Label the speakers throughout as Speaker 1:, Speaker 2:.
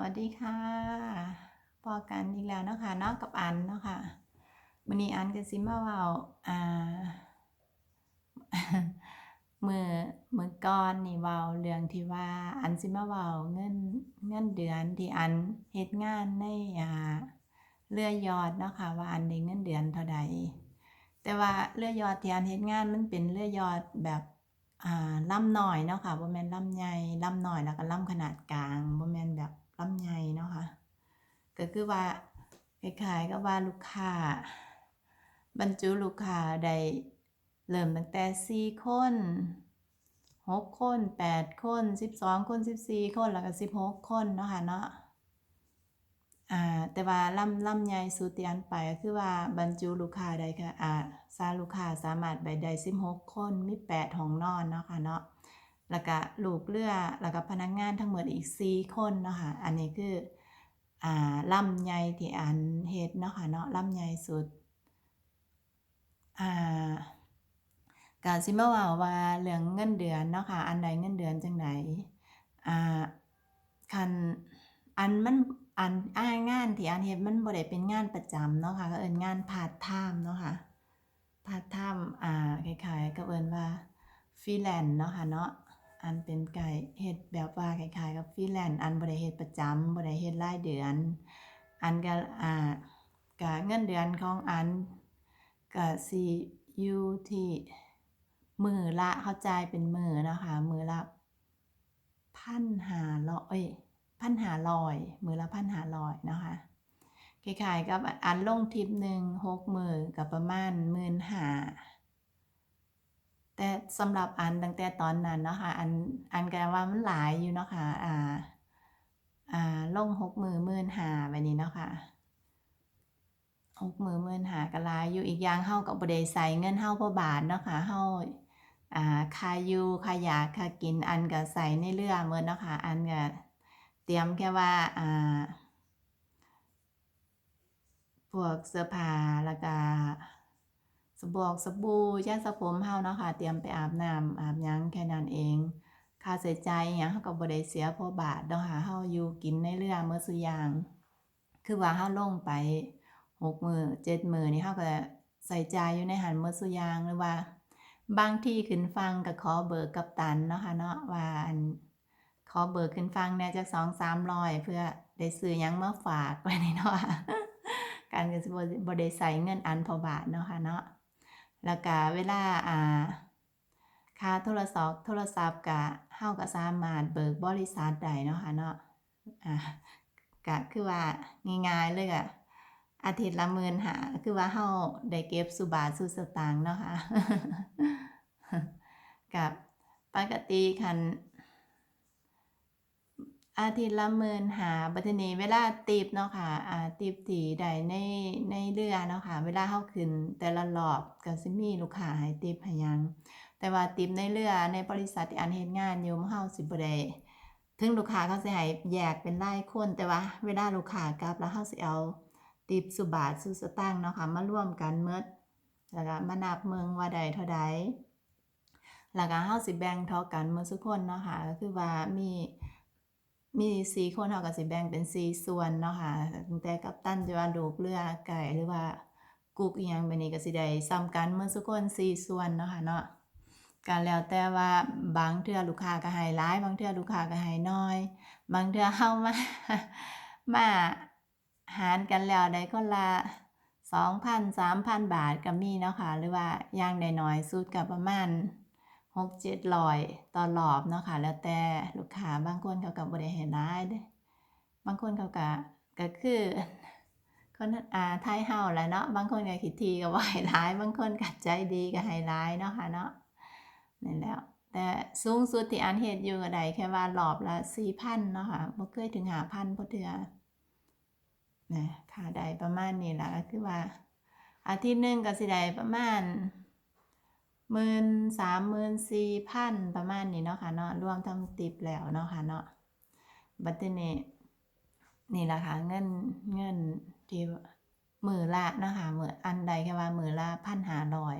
Speaker 1: วัสดีค่ะพอกันอีกแล้วนะคะนาะกับอันเนาะค่ะมื้อนี้อันก็สิมาว้าอ่ามื้อมื้อก่อนนี่เว้าเรื่องที่ว่าอันสิมาเว้าเงินเงินเดือนที่อันเฮ็ดงานในอ่าเรือยอดเนาะค่ะว่าอันได้เงินเดือนเท่าใดแต่ว่าเรือยอดที่อันเฮ็ดงานมันเป็นเรือยอดแบบอ่าลำหน้อยเนาะค่ะบ่แม่นลำใหญ่ลำหน้อยแล้วก็ลำขนาดกลางบ่แม่นแบบ ลำใหญ่เนาะค่ะก็คือว่าคล้ายๆกับว่าลูกค้า บรรจุลูกค้าได้เริ่มตั้งแต่4คน6คน8คน12คน14คนแล้วก็16คนเนาะค่ะเนาะอ่าแต่ว่าลำลำใหญ่สุดที่อันไปก็คือว่าบรรจุลูกค้าได้ก็อ่าซาลูกค้าสามารถไปได้16คนมี8ห้องนอนเนาะค่ะเนาะ แล้วก็ลูกเรือแล้วก็พนักงานทั้งหมดอีก 4 คนเนาะค่ะอันนี้คืออ่าลำใหญ่ที่อันเฮ็ดเนาะค่ะเนาะลำใหญ่สุดอ่าก็สิมาเว้าว่าเรื่องเงินเดือนเนาะค่ะอันใดเงินเดือนจั่งใดอ่าคันอันมันอันอ้ายงานที่อันเฮ็ดมันบ่ได้เป็นงานประจำเนาะค่ะเขาเอิ้นงานพาร์ตไทม์เนาะค่ะพาร์ตไทม์อ่าคล้ายๆกับเอิ้นว่า freelance เนาะค่ะเนาะ อันเป็นไก่เฮ็ดแบบว่าคล้ายๆกับ freelance อันบ่ได้เฮ็ดประจำบ่ได้เฮ็ดรายเดือน อันก็อ่าก็เงินเดือนของอันก็สิอยู่ที่มือละเข้าใจเป็นมือนะคะมือละ1,500เอ๊ย1,500มื้อละ1,500เนะคะคล้ายๆกับอันลงทิปหนึ่ง6มื้อก็ประมาณ15,000 แต่สำหรับอันตั้งแต่ตอนนั้นเนาะค่ะอันอันก็ว่ามันหลายอยู่เนาะค่ะอ่าอ่าลง6มื้อ15,000แบบนี้เนาะค่ะ6มื้อ15,000ก็หลายอยู่อีกอย่างเราก็บ่ได้ใช้เงินเราพราะบาทเนาะค่ะเราอ่าคาอยู่ค่ายาคากินอันก็ใช้ในเรือหมดเนาะค่ะอันก็เตรียมแค่ว่าอ่าพวกเสื้อผ้าแล้วก็ สบอกสบู่ยาสระผมเราเนาะค่ะ เตรียมไปอาบน้ำอาบยังแค่นั้นเอง ค่าใช้จ่ายอิหยังเราก็บ่ได้เสียพราะบาทเนาะค่ะเราอยู่กินในเรือหมดซุอย่าง คือว่าเราลงไป6มื้อ7มื้อนี่เราก็ใช้จ่ายอยู่ในหันหมดซุอย่างหรือว่า บางที่ขึ้นฝั่งก็ขอเบิกกัปตันเนาะค่ะเนาะว่าอันขอเบิกขึ้นฝั่งแหน่จัก2-300เพื่อได้ซื้อยังมาฝากไว้ในเนาะค่ะการก็สิบ่บ่ได้ใช้เงินอันพราะบาทเนาะค่ะเนาะ แล้วก็เวลาอ่าค่าโทรศัพท์โทรศัพท์ก็เฮาก็สามารถเบิกบริษัทได้เนาะค่ะเนาะอ่าก็คือว่าง่ายๆเลยอะอาทิตย์ละหมื่นหาคือว่าเฮาได้เก็บสุบาทสุสตางค์เนาะค่ะกับปกติคัน อาทิตย์ละ15,000บัดทีนี้ เวลาติปเนาะค่ะอ่าติปที่ได้ในในเรือเนาะค่ะ เวลาเราขึ้น แต่ละรอบก็สิมีลูกค้าให้ติปให้หยัง แต่ว่าติปในเรือในบริษัทที่อันเฮ็ดงานอยู่เราสิบ่ได้ถึงลูกค้าเขาสิให้แยกเป็นรายคนแต่ว่า เวลาลูกค้ากลับแล้วเราสิเอาติปซุบาทซุสตางเนาะค่ะมาร่วมกันหมดแล้วก็มานับเบิ่งว่าได้เท่าใดแล้วก็เราสิแบ่งเท่ากันหมดซุกคนเนาะค่ะก็คือว่ามี มี4คนเราก็สิแบ่งเป็น4ส่วนเนาะค่ะตั้งแต่กัปตันจนว่าลูกเรือไก่หรือว่ากุ๊กอิหยังแบบนี้ก็สิได้ส่ำกันหมดซุคน4ส่วนเนาะค่ะเนาะก็แล้วแต่ว่าบางเทื่อลูกค้าก็ให้หลาย บางเทื่อลูกค้าก็ให้น้อย บางเทื่อเรามามาหารกันแล้วได้คนละ2,000 3,000บาทก็มีเนาะค่ะหรือว่าย่างได้น้อยสุดก็ประมาณ 6-700ต่อรอบเนาะค่ะ แล้วแต่ลูกค้าบางคนเขาก็บ่ได้ให้หลายเดะบางคนเขาก็ก็คือคนอ่าไทยเราแหละเนาะบางคนก็ขี้ถี่ก็บ่ให้าย บางคนก็ใจดีก็ให้หลายเนาะค่ะเนาะนั่นแหล้ว แต่สูงสุดที่อันเฮ็ดอยู่ก็ได้แค่ว่ารอบละ4,000เนาะค่ะบ่เคยถึง5,000บ่เทื่อนะค่ะได้ประมาณนี้ละก็คือว่าอาทิตย์หนึ่งก็สิได้ประมาณ 13,000-14,000ประมาณนี้เนาะค่ะเนาะรวมทั้งติปแล้วเนาะค่ะเนาะบัดทีนี้นี่ละค่ะเงินเงินที่มือละนะคะมืออันใดแค่ว่ามือละ1,500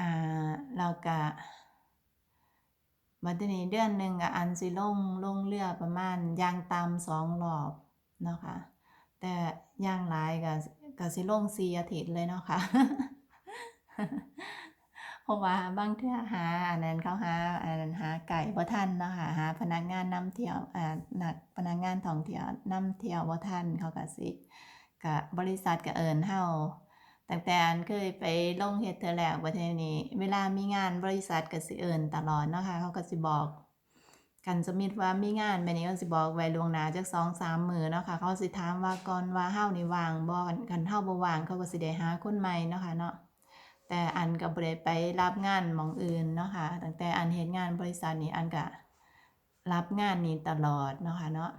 Speaker 1: อ่าแล้วก็บัดทีนี้เดือนหนึ่งก็อันสิลงลงเรือประมาณยางต่ำสองรอบเนาะค่ะแต่ยางหลายก็ก็สิลงสี่อาทิตย์เลยเนาะค่ะ เพราะว่าบางเทื่อหาอันนั้นเขาหาอันนั้นหาไก่บ่ทันเนาะค่ะหาพนักงานนำเที่ยวอ่านักพนักงานท่องเที่ยวนำเที่ยวบ่ทันเขาก็สิก็บริษัทก็เอิ้นเฮาตั้งแต่อันเคยไปลงเฮ็ดเทื่อแรกบัดทีนี้ เวลามีงานบริษัทก็สิเอิ้นตลอดเนาะค่ะเขาก็สิบอกกันสมมุติว่ามีงานแบบนี้ก็สิบอกไว้ล่วงหน้าจัก2-3มื้อเนาะค่ะเขาสิถามว่าก่อนว่าเฮานี่ว่างบ่คันคันเฮาบ่ว่างเขาก็สิได้หาคนใหม่เนาะค่ะเนาะ แต่อันก็บ่ได้ไปรับงานมองอื่นเนาะค่ะตั้งแต่อันเฮ็ดงานบริษัทนี้อันก็รับงานนี้ตลอดเนาะค่ะเนาะ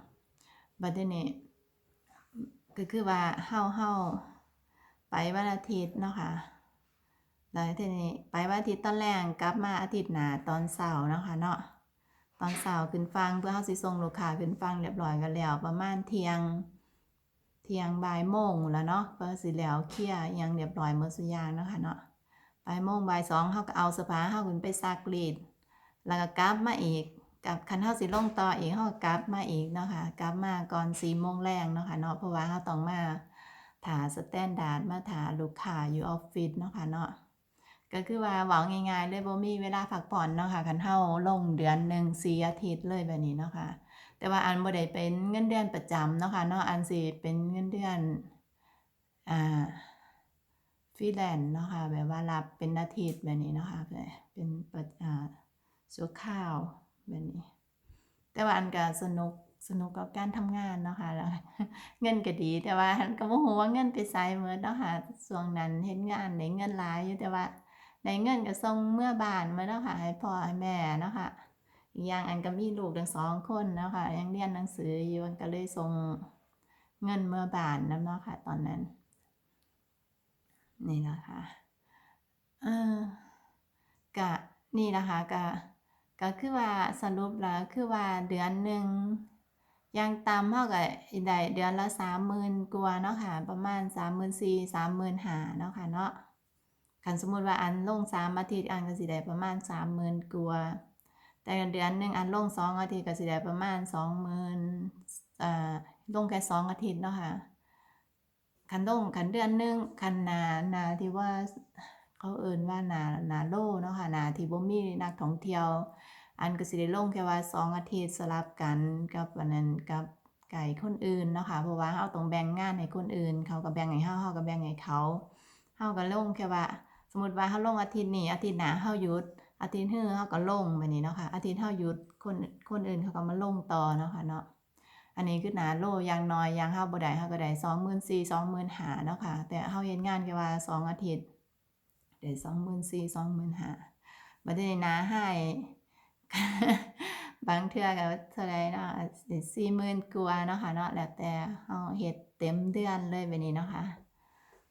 Speaker 1: บัดนี้ก็คือว่าเฮาเฮาไปวันอาทิตย์เนาะค่ะแล้วทีนี้ไปวันอาทิตย์ตอนแรงกลับมาอาทิตย์หน้าตอนเช้าเนาะค่ะเนาะตอนเช้าขึ้นฟังเพื่อเฮาสิส่งลูกค้าขึ้นฟังเรียบร้อยกันแล้วประมาณเที่ยงเที่ยงบ่ายโมงพู้นล่ะเนาะเพื่อสิแล้วเคลียร์ยังเรียบร้อยหมดซุยางเนาะค่ะเนาะ บ่ายโมงบ่ายสองเขาก็เอาสื้อผ้าเขาขึ้นไปซักรีด แล้วก็กลับมาอีกกับคันเขาสิลงต่ออีกเขาก็กลับมาอีกเนาะค่ะกลับมาก่อน4โมงแรงเนาะค่ะเนาะเพราะว่าเขาต้องมาถาสแตนดาร์ดมาถาลูกค้าอยู่ออฟฟิศเนาะค่ะเนาะก็คือว่าเว้าง่ายๆเลยบ่มีเวลาพักผ่อนเนาะค่ะคันเฮาลงเดือนหนึ่ง4อาทิตย์เลยแบบนี้เนาะค่ะแต่ว่าอันบ่ได้เป็นเงินเดือนประจำเนาะค่ะเนาะอันสิเป็นเงินเดือนอ่า ฟรีแลนซ์เนาะค่ะแบบว่ารับเป็นอาทิตย์แบบนี้เนาะค่ะเป็นประอ่าชั่วคราวแบบนี้ แต่ว่าอันก็สนุกสนุกกับการทำงานเนาะค่ะแล้วเงินก็ดีแต่ว่าก็บ่ฮู้ว่าเงินไปไสหมดเนาะค่ะช่วงนั้นเฮ็ดงานได้เงินหลายอยู่แต่ว่าได้เงินก็ส่งเมื่อบานมดเนาะค่ะให้พ่อให้แม่เนาะค่ะอีกอย่างอันก็มีลูกทั้งสองคนเนาะค่ะยังเรียนหนังสืออยู่อันก็เลยส่งเงินเมื่อบานนำเนาะค่ะตอนนั้น นี่ล่ะค่ะเออก็นี่ล่ะค่ะก็ก็คือว่าสรุปแล้วคือว่าเดือนหนึ่งย่างต่ำเราก็ได้เดือนละ30,000กว่าเนาะค่ะประมาณ34,000 35,000เนาะค่ะเนาะคันสมมติว่าอันลง3อาทิตย์อันก็สิได้ประมาณ30,000กว่าแต่เดือนหนึ่งอันลง2องอาทิตย์ก็สิได้ประมาณ20,000อ่าลงแค่2อาทิตย์เนาะค่ะ คันลงคันเดือนหนึ่งคันนานาที่ว่าเขาเอิ้นว่านานาโลเนาะค่ะนาที่บ่มีนักท่องเที่ยว อันก็สิได้ลงแค่ว่า2อาทิตย์สลับกันกับอันนั้นกับไกด์คนอื่นเนาะค่ะเพราะว่าเราต้องแบ่งงานให้คนอื่น เขาก็แบ่งให้เราเราก็แบ่งให้เขาเราก็ลงแค่ว่า สมมติว่าเราลงอาทิตย์นี้อาทิตย์หน้าเราหยุดอาทิตย์ฮื้อเราก็ลงแบบนี้เนาะค่ะอาทิตย์เราหยุดคนคนอื่นเขาก็มาลงต่อเนาะค่ะเนาะ อันนี้คือหนาโลย่างน้อยย่างเฮาบ่ได้เฮาก็ได้24,000 25,000เนาะค่ะ แต่เฮาเฮ็ดงานแค่ว่า2องอาทิตย์ได้24,000 25,000บัดนี้หน้าไห้บางเทื่อก็เท่าใดเนาะสิ40,000กว่าเนาะค่ะเนาะแล้วแต่เฮาเฮ็ดเต็มเดือนเลยแบบนี้เนาะค่ะ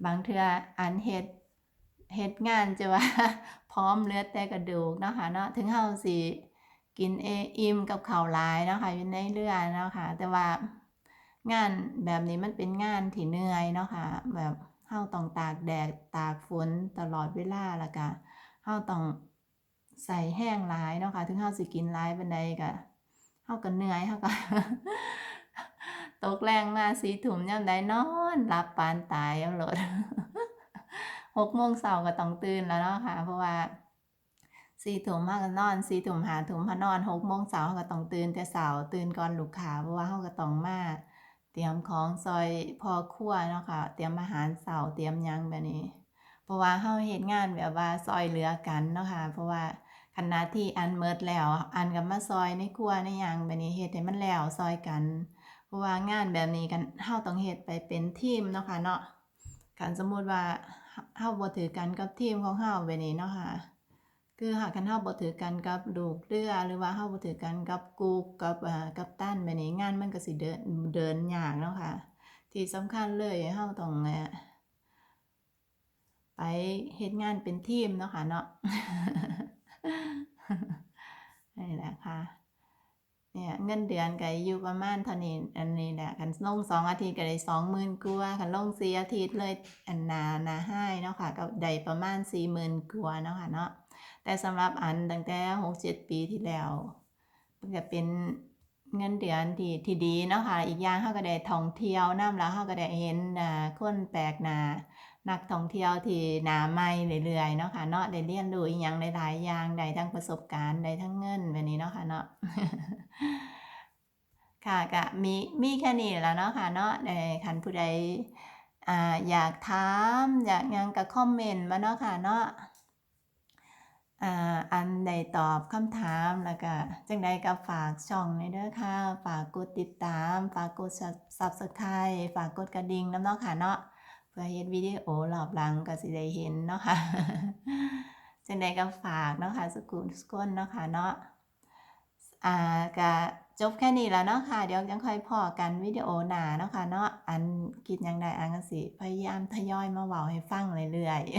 Speaker 1: บางเทื่ออันเฮ็ดเฮ็ดงานจะว่าพร้อมเลือดแต่กระดูกเนาะค่ะเนาะถึงเฮาสิ กินเออิ่มกับข้าวหลายนะคะอยู่ในเรือเนาะค่ะแต่ว่างานแบบนี้มันเป็นงานที่เหนื่อยเนาะค่ะแบบเฮาต้องตากแดดตากฝนตลอดเวลาล้วก็เฮาต้องใส่แห้งหลายเนาะค่ะถึงเฮาสิกินหลายปานใดก็เฮาก็เหนื่อยเฮาก็ตกแรงมา4ทุ่มยามใดนอนหลับปานตายเอาโลด6โมงเช้าก็ต้องตื่นแล้วเนาะค่ะเพราะว่า สี่ทุ่มเราก็นอนสี่ทุ่มหาทุ่มเรานอนหกโมงเช้าเราก็ต้องตื่นแต่เช้าตื่นก่อนลูกค้าเพราะว่าเราก็ต้องมาเตรียมของซอยพอครัวเนาะค่ะเตรียมอาหารเช้าเตรียมยังแบบนี้ เพราะว่าเราเฮ็ดงานแบบว่าซอยเหลือกันเนาะค่ะเพราะว่าคันหน้าที่อันหมดแล้ว อันก็มาซอยในครัวในยังแบบนี้เฮ็ดให้มันแล้วซอยกัน เพราะว่างานแบบนี้กันเราต้องเฮ็ดไปเป็นทีมเนาะค่ะเนาะคันสมมุติว่าเฮาบ่ถือกันกับทีมของเราแบบนี้เนาะค่ะ คือหากคันเฮาบ่ถือกันกับลูกเรือหรือว่าเฮาบ่ถือกันกับกุ๊กกับอ่ากัปตันแบบนี้งานมันก็สิเดินเดินยากเนาะค่ะ ที่สำคัญเลยเฮาต้องไปเฮ็ดงานเป็นทีมเนาะค่ะเนาะนี่แหละค่ะเนี่ยเงินเดือนก็อยู่ประมาณเท่านี้อันนี้แหละคันลง2อาทิตย์ก็ได้20,000กว่าคันลง4อาทิตย์เลยอันนานาไห้เนาะค่ะก็ได้ประมาณ40,000กว่าเนาะค่ะเนาะ แต่สำหรับอันตั้งแต่6-7ปีที่แล้วมันก็เป็นเงินเดือนที่ที่ดีเนาะค่ะ อีกอย่างเราก็ได้ท่องเที่ยวน้ำแล้วเราก็ได้เห็นอ่าคนแปลกหน้านักท่องเที่ยวที่หนาใหม่เรื่อยๆเนาะค่ะเนาะได้เรียนรู้อิหยังหลายๆอย่างได้ทั้งประสบการณ์ได้ทั้งเงินแบบนี้เนาะค่ะเนาะค่ะก็มีมีแค่นี้แล้วเนาะค่ะเนาะเอ่อคันผู้ใดออยากถาม อยากยังก็คอมเมนต์มาเนาะค่ะเนาะ อันได้ตอบคำถามแล้วก็จังใดก็ฝากช่องในเด้อค่ะ ฝากกดติดตาม ฝากกดซับ Subscribe ฝากกดกระดิ่งนำเนาะค่ะเนาะเพื่อเฮ็ดวิดีโอรอบหลังก็สิได้เห็นเนาะค่ะจังใดก็ฝากเนาะค่ะสุขุทุกคนเนาะค่ะเนาะอ่าก็จบแค่นี้แล้วเนาะค่ะ เดี๋ยวจั่งค่อยพอกันวิดีโอหนาเนาะค่ะเนาะอันคิดยังได้อันก็สิพยายามทยอยมาเว้าให้ฟังเรื่อยๆ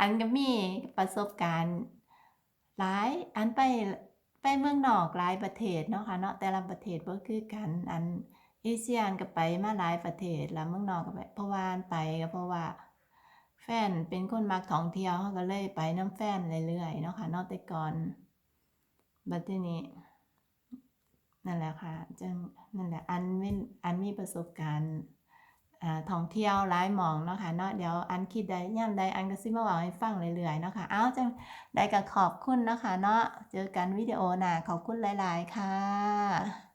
Speaker 1: อันก็มีประสบการณ์หลายอันไปไปเมืองนอกหลายประเทศเนาะค่ะเนาะแต่ละประเทศบ่คือกันอันเอเชียนก็ไปมาหลายประเทศแล้วเมืองนอกก็ไปเพราะว่าไปก็เพราะว่า แฟนเป็นคนมักท่องเที่ยวเราก็เลยไปน้ำแฟนเรื่อยๆเนาะค่ะเนาะแต่ก่อนบัดทีนี้นั่นแหละค่ะจังนั่นแหละอันเว้นอันมีประสบการณ์ ท่องเที่ยวหลายหมองเนาะค่ะเนาะเดี๋ยวอันคิดได้ยามใดอันก็ซิมาเว้าให้ฟังเรื่อยๆเนาะค่ะอ้าวจังไดก็ขอบคุณเนาะค่ะเนาะเจอกันวิดีโอหน้าขอบคุณหลาย ๆ ค่ะ